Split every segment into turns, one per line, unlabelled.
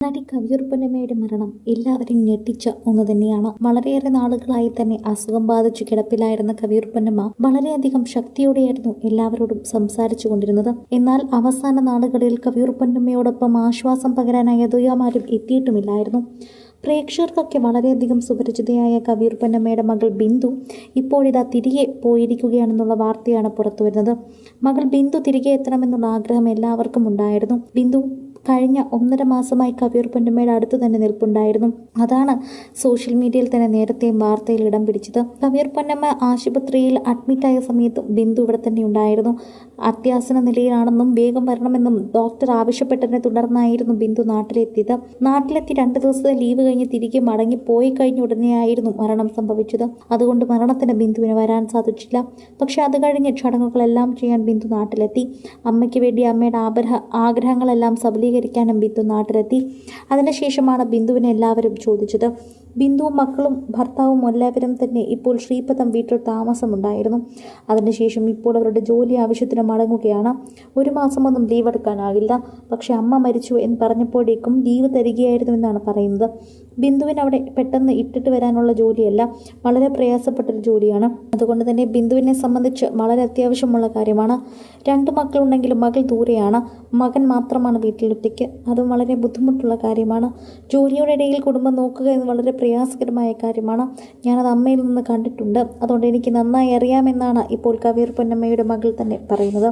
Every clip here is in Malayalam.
നടി കവിയൂർപ്പൊന്നമ്മയുടെ മരണം എല്ലാവരെയും ഞെട്ടിച്ച ഒന്ന് തന്നെയാണ്. വളരെയേറെ നാളുകളായി തന്നെ അസുഖം ബാധിച്ചു കിടപ്പിലായിരുന്ന കവിയൂർപ്പൊന്നമ്മ വളരെയധികം ശക്തിയോടെയായിരുന്നു എല്ലാവരോടും സംസാരിച്ചു കൊണ്ടിരുന്നത്. എന്നാൽ അവസാന നാളുകളിൽ കവിയൂർപ്പൊന്നമ്മയോടൊപ്പം ആശ്വാസം പകരാനായി ദുയാമാരും എത്തിയിട്ടുമില്ലായിരുന്നു. പ്രേക്ഷകർക്കൊക്കെ വളരെയധികം സുപരിചിതയായ കവിയൂർപ്പൊന്നമ്മയുടെ മകൾ ബിന്ദു ഇപ്പോഴിതാ തിരികെ പോയിരിക്കുകയാണെന്നുള്ള വാർത്തയാണ് പുറത്തുവരുന്നത്. മകൾ ബിന്ദു തിരികെ എത്തണമെന്നുള്ള ആഗ്രഹം എല്ലാവർക്കും ഉണ്ടായിരുന്നു. ബിന്ദു കഴിഞ്ഞ ഒന്നര മാസമായി കവിയൂർ പൊന്നമ്മയുടെ അടുത്ത് തന്നെ നിൽപ്പുണ്ടായിരുന്നു. അതാണ് സോഷ്യൽ മീഡിയയിൽ തന്നെ നേരത്തെ വാർത്തയിൽ ഇടം പിടിച്ചത്. കവിയൂർ പൊന്നമ്മ ആശുപത്രിയിൽ അഡ്മിറ്റായ സമയത്ത് ബിന്ദു ഇവിടെ തന്നെ ഉണ്ടായിരുന്നു. അത്യാസന നിലയിലാണെന്നും വേഗം വരണമെന്നും ഡോക്ടർ ആവശ്യപ്പെട്ടതിനെ തുടർന്നായിരുന്നു ബിന്ദു നാട്ടിലെത്തിയത്. നാട്ടിലെത്തി രണ്ട് ദിവസത്തെ ലീവ് കഴിഞ്ഞ് തിരികെ മടങ്ങി പോയി കഴിഞ്ഞ ഉടനെയായിരുന്നു മരണം സംഭവിച്ചത്. അതുകൊണ്ട് മരണത്തിന് ബിന്ദുവിന് വരാൻ സാധിച്ചില്ല. പക്ഷെ അത് കഴിഞ്ഞ് ചടങ്ങുകളെല്ലാം ചെയ്യാൻ ബിന്ദു നാട്ടിലെത്തി. അമ്മയ്ക്ക് വേണ്ടി അമ്മയുടെ ആഗ്രഹ ആഗ്രഹങ്ങളെല്ലാം സബലീകരിക്കാനും ബിന്ദു നാട്ടിലെത്തി. അതിനുശേഷമാണ് ബിന്ദുവിനെ എല്ലാവരും ചോദിച്ചത്. ബിന്ദുവും മക്കളും ഭർത്താവും എല്ലാവരും തന്നെ ഇപ്പോൾ ശ്രീപദം വീട്ടിൽ താമസമുണ്ടായിരുന്നു. അതിനുശേഷം ഇപ്പോൾ അവരുടെ ജോലി ആവശ്യത്തിന് മടങ്ങുകയാണ്. ഒരു മാസമൊന്നും ലീവ് എടുക്കാനാകില്ല പക്ഷേ അമ്മ മരിച്ചു എന്ന് പറഞ്ഞപ്പോഴേക്കും ലീവ് തരികയായിരുന്നു എന്നാണ് പറയുന്നത്. ബിന്ദുവിന് അവിടെ പെട്ടെന്ന് ഇട്ടിട്ട് വരാനുള്ള ജോലിയല്ല വളരെ പ്രയാസപ്പെട്ടൊരു ജോലിയാണ്. അതുകൊണ്ട് തന്നെ ബിന്ദുവിനെ സംബന്ധിച്ച് വളരെ അത്യാവശ്യമുള്ള കാര്യമാണ്. രണ്ട് മക്കളുണ്ടെങ്കിലും മകൾ ദൂരെയാണ്. മകൻ മാത്രമാണ് വീട്ടിലൊറ്റയ്ക്ക് അതും വളരെ ബുദ്ധിമുട്ടുള്ള കാര്യമാണ്. ജോലിയുടെ ഇടയിൽ കുടുംബം നോക്കുക എന്ന് വളരെ പ്രയാസകരമായ കാര്യമാണ്. ഞാനത് അമ്മയിൽ നിന്ന് കണ്ടിട്ടുണ്ട്. അതുകൊണ്ട് എനിക്ക് നന്നായി അറിയാമെന്നാണ് ഇപ്പോൾ കവീർ പൊന്നമ്മയുടെ മകൾ തന്നെ പറയുന്നത്.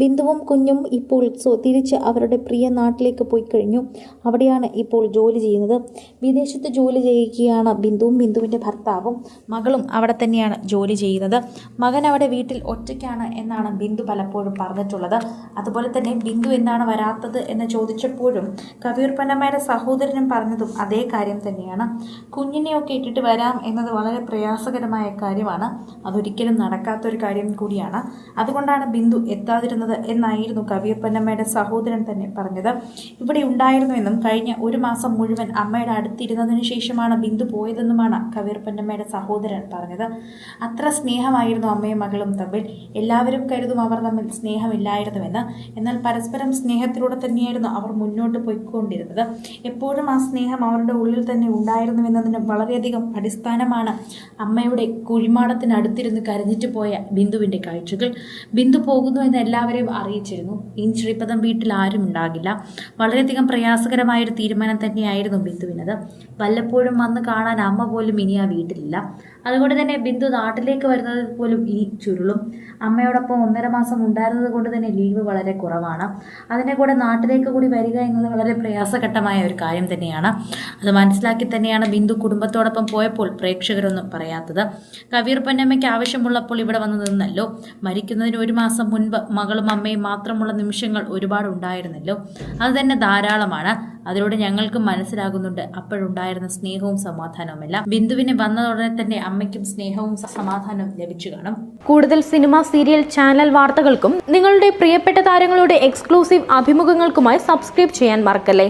ബിന്ദുവും കുഞ്ഞും ഇപ്പോൾ തിരിച്ച് അവരുടെ പ്രിയ നാട്ടിലേക്ക് പോയി കഴിഞ്ഞു. അവിടെയാണ് ഇപ്പോൾ ജോലി ചെയ്യുന്നത്. വിദേശത്ത് ജോലി ചെയ്യുകയാണ് ബിന്ദുവും ബിന്ദുവിന്റെ ഭർത്താവും. മകളും അവിടെ തന്നെയാണ് ജോലി ചെയ്യുന്നത്. മകൻ അവിടെ വീട്ടിൽ ഒറ്റയ്ക്കാണ് എന്നാണ് ബിന്ദു പലപ്പോഴും പറഞ്ഞിട്ടുള്ളത്. അതുപോലെ തന്നെ ബിന്ദു എന്നാണ് വരാത്തത് എന്ന് ചോദിച്ചപ്പോഴും കവിയൂർ പൊന്നമ്മയുടെ സഹോദരനും പറഞ്ഞതും അതേ കാര്യം തന്നെയാണ്. കുഞ്ഞിനെയൊക്കെ ഇട്ടിട്ട് വരാം എന്നത് വളരെ പ്രയാസകരമായ കാര്യമാണ്. അതൊരിക്കലും നടക്കാത്തൊരു കാര്യം കൂടിയാണ്. അതുകൊണ്ടാണ് ബിന്ദു എത്താതിരുന്നത് എന്നായിരുന്നു കവിയൂർ പൊന്നമ്മയുടെ സഹോദരൻ തന്നെ പറഞ്ഞത്. ഇവിടെ ഉണ്ടായിരുന്നുവെന്നും കഴിഞ്ഞ ഒരു മാസം മുഴുവൻ അമ്മയുടെ അടുത്തിരുന്നതിന് ശേഷമാണ് ബിന്ദു പോയതെന്നുമാണ് കവിയൂർ പൊന്നമ്മയുടെ സഹോദരൻ പറഞ്ഞത്. അത്ര സ്നേഹമായിരുന്നു അമ്മയും മകളും തമ്മിൽ. എല്ലാവരും കരുതും അവർ തമ്മിൽ സ്നേഹമില്ലായിരുന്നുവെന്ന്. എന്നാൽ പരസ്പരം സ്നേഹത്തിലൂടെ തന്നെയായിരുന്നു അവർ മുന്നോട്ട് പോയിക്കൊണ്ടിരുന്നത്. എപ്പോഴും ആ സ്നേഹം അവരുടെ ഉള്ളിൽ തന്നെ ഉണ്ടായിരുന്നു ഉണ്ടായിരുന്നുവെന്നതിന് വളരെയധികം അടിസ്ഥാനമാണ് അമ്മയുടെ കുഴിമാടത്തിനടുത്തിരുന്ന് കരഞ്ഞിട്ട് പോയ ബിന്ദുവിന്റെ കാഴ്ചകൾ. ബിന്ദു പോകുന്നു എന്ന് എല്ലാവരെയും അറിയിച്ചിരുന്നു. ഇനി ശ്രീപദം വീട്ടിൽ ആരും ഉണ്ടാകില്ല. വളരെയധികം പ്രയാസകരമായൊരു തീരുമാനം തന്നെയായിരുന്നു ബിന്ദുവിനത്. വല്ലപ്പോഴും വന്ന് കാണാൻ അമ്മ പോലും ഇനി ആ വീട്ടിലില്ല. അതുകൊണ്ട് തന്നെ ബിന്ദു നാട്ടിലേക്ക് വരുന്നത് പോലും ഈ ചുരുളും. അമ്മയോടൊപ്പം ഒന്നര മാസം ഉണ്ടായിരുന്നത് കൊണ്ട് തന്നെ ലീവ് വളരെ കുറവാണ്. അതിന്റെ കൂടെ നാട്ടിലേക്ക് കൂടി വരിക എന്നത് വളരെ പ്രയാസഘട്ടമായ ഒരു കാര്യം തന്നെയാണ്. അത് മനസ്സിലാക്കി തന്നെയാണ് ബിന്ദു കുടുംബത്തോടൊപ്പം പോയപ്പോൾ പ്രേക്ഷകരൊന്നും പറയാത്തത്. കവീർ പൊന്നമ്മയ്ക്ക് ആവശ്യമുള്ളപ്പോൾ ഇവിടെ വന്നു നിന്നല്ലോ. മരിക്കുന്നതിന് ഒരു മാസം മുൻപ് മകളും അമ്മയും മാത്രമുള്ള നിമിഷങ്ങൾ ഒരുപാട് ഉണ്ടായിരുന്നല്ലോ. അത് തന്നെ ധാരാളമാണ്. അതിലൂടെ ഞങ്ങൾക്ക് മനസ്സിലാകുന്നുണ്ട്. അപ്പോഴുണ്ടായിരുന്ന സ്നേഹവും സമാധാനവും സമാധാനവുമെല്ലാം ബിന്ദുവിന് വന്നതോടെ തന്നെ അമ്മയ്ക്കും സ്നേഹവും സമാധാനവും ലഭിച്ചു കാണും.
കൂടുതൽ സിനിമ സീരിയൽ ചാനൽ വാർത്തകൾക്കും നിങ്ങളുടെ പ്രിയപ്പെട്ട താരങ്ങളുടെ എക്സ്ക്ലൂസീവ് അഭിമുഖങ്ങൾക്കുമായി സബ്സ്ക്രൈബ് ചെയ്യാൻ മറക്കല്ലേ?